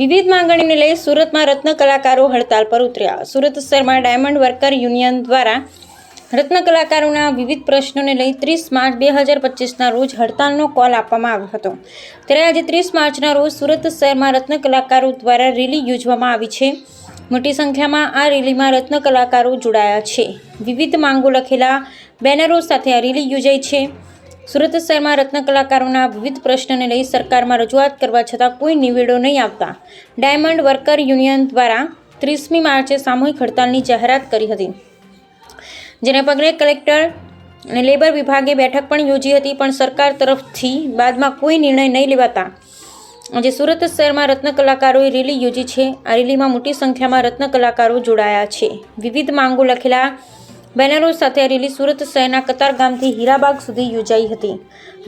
વિવિધ માંગણીને લઈ સુરતમાં રત્ન કલાકારો હડતાલ પર ઉતર્યા. સુરત શહેરમાં ડાયમંડ વર્કર યુનિયન દ્વારા રત્ન કલાકારોના વિવિધ પ્રશ્નોને લઈ ત્રીસ માર્ચ બે હજાર પચીસના રોજ હડતાલનો કોલ આપવામાં આવ્યો હતો. ત્યારે આજે ત્રીસ માર્ચના રોજ સુરત શહેરમાં રત્ન કલાકારો દ્વારા રેલી યોજવામાં આવી છે. મોટી સંખ્યામાં આ રેલીમાં રત્ન કલાકારો જોડાયા છે. વિવિધ માંગો લખેલા બેનરો સાથે આ રેલી યોજાઈ છે. સુરત શહેરમાં રત્ન કલાકારોના વિવિધ પ્રશ્નને લઈ સરકારમાં રજૂઆત કરવા છતાં કોઈ નિવેડો નહીં આવતા. ડાયમંડ વર્કર યુનિયન દ્વારા ત્રીસમી માર્ચે સામૂહિક હડતાલની જાહેરાત કરી હતી. જેને પગલે કલેક્ટર અને લેબર વિભાગે બેઠક પણ યોજી હતી, પણ સરકાર તરફથી બાદમાં કોઈ નિર્ણય નહીં લેવાતા. આજે સુરત શહેરમાં રત્ન કલાકારોએ રેલી યોજી છે. આ રેલીમાં મોટી સંખ્યામાં રત્ન કલાકારો જોડાયા છે. વિવિધ માંગો લખેલા બેનરો સાથે રેલી સુરત શહેરના કતારગામથી હીરાબાગ સુધી યોજાઈ હતી.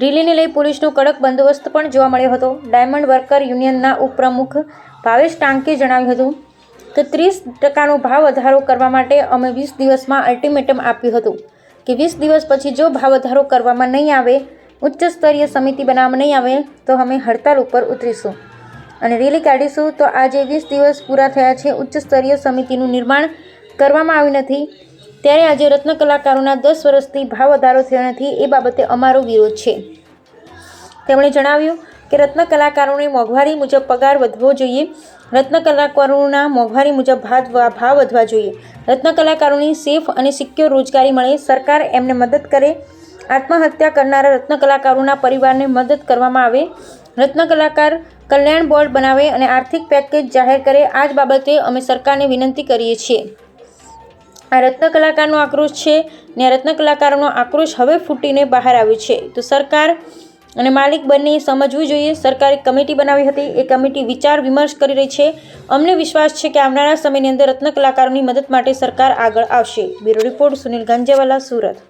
રેલીને લઈ પોલીસનો કડક બંદોબસ્ત પણ જોવા મળ્યો હતો. ડાયમંડ વર્કર યુનિયનના ઉપપ્રમુખ ભાવેશ ટાંકે જણાવ્યું હતું કે ત્રીસ ટકાનો ભાવ વધારો કરવા માટે અમે વીસ દિવસમાં અલ્ટિમેટમ આપ્યું હતું કે વીસ દિવસ પછી જો ભાવ વધારો કરવામાં નહીં આવે ઉચ્ચ સ્તરીય સમિતિ બનાવવામાં નહીં આવે, તો અમે હડતાલ ઉપર ઉતરીશું. અને રેલી કાઢીશું તો આજે વીસ દિવસ પૂરા થયા છે. ઉચ્ચ સ્તરીય સમિતિનું નિર્માણ કરવામાં આવ્યું નથી. ત્યારે આજે રત્ન કલાકારોના દસ વર્ષથી ભાવ વધારો થયો નથી એ બાબતે અમારો વિરોધ છે. તેમણે જણાવ્યું કે રત્ન કલાકારોને મોંઘવારી મુજબ પગાર વધવો જોઈએ. રત્ન કલાકારોના મોંઘવારી મુજબ ભાવ ભાવ વધવા જોઈએ. રત્ન કલાકારોની સેફ અને સિક્યોર રોજગારી મળે. સરકાર એમને મદદ કરે. આત્મહત્યા કરનારા રત્ન કલાકારોના પરિવારને મદદ કરવામાં આવે. રત્ન કલાકાર કલ્યાણ બોર્ડ બનાવે અને આર્થિક પેકેજ જાહેર કરે. આ જ બાબતે અમે સરકારને વિનંતી કરીએ છીએ. આ રત્ન કલાકારનો આક્રોશ છે ને આ રત્ન કલાકારોનો આક્રોશ હવે ફૂટીને બહાર આવ્યો છે. તો સરકાર અને માલિક બંને સમજવું જોઈએ. સરકારે કમિટી બનાવી હતી. એ કમિટી વિચાર વિમર્શ કરી રહી છે. અમને વિશ્વાસ છે કે આવનારા સમયની અંદર રત્ન કલાકારોની મદદ માટે સરકાર આગળ આવશે. Bureau report Sunil Ganjewala, Surat.